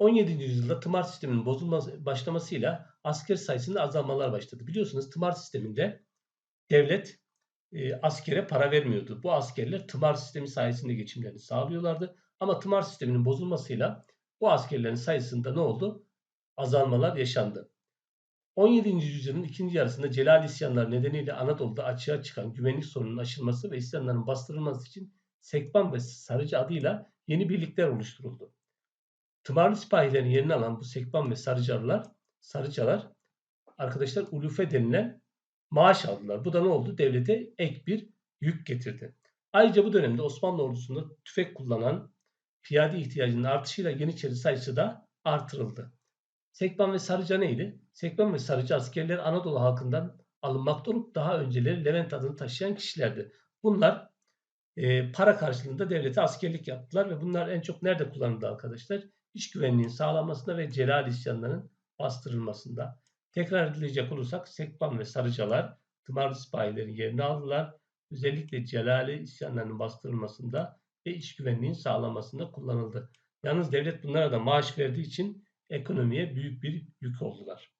17. yüzyılda tımar sisteminin bozulması başlamasıyla asker sayısında azalmalar başladı. Biliyorsunuz tımar sisteminde devlet e, askere para vermiyordu. Bu askerler tımar sistemi sayesinde geçimlerini sağlıyorlardı. Ama tımar sisteminin bozulmasıyla bu askerlerin sayısında ne oldu? Azalmalar yaşandı. 17. yüzyılın ikinci yarısında Celal isyanları nedeniyle Anadolu'da açığa çıkan güvenlik sorununun aşılması ve isyanların bastırılması için Sekban ve Sarıcı adıyla yeni birlikler oluşturuldu. Tımarlı sipahilerin yerini alan bu Sekban ve Sarıcalılar, Sarıcalar arkadaşlar ulufe denilen maaş aldılar. Bu da ne oldu? Devlete ek bir yük getirdi. Ayrıca bu dönemde Osmanlı ordusunda tüfek kullanan piyade ihtiyacının artışıyla Yeniçeri sayısı da artırıldı. Sekban ve Sarıca neydi? Sekban ve Sarıca askerler Anadolu halkından alınmakta olup daha önceleri Levent adını taşıyan kişilerdi. Bunlar e, para karşılığında devlete askerlik yaptılar ve bunlar en çok nerede kullanıldı arkadaşlar? İç güvenliğin sağlanmasında ve Celal isyanlarının bastırılmasında. Tekrar edilecek olursak Sekban ve Sarıcalar tımarlı sipahilerin yerini aldılar. Özellikle Celali isyanlarının bastırılmasında ve iç güvenliğin sağlanmasında kullanıldı. Yalnız devlet bunlara da maaş verdiği için ekonomiye büyük bir yük oldular.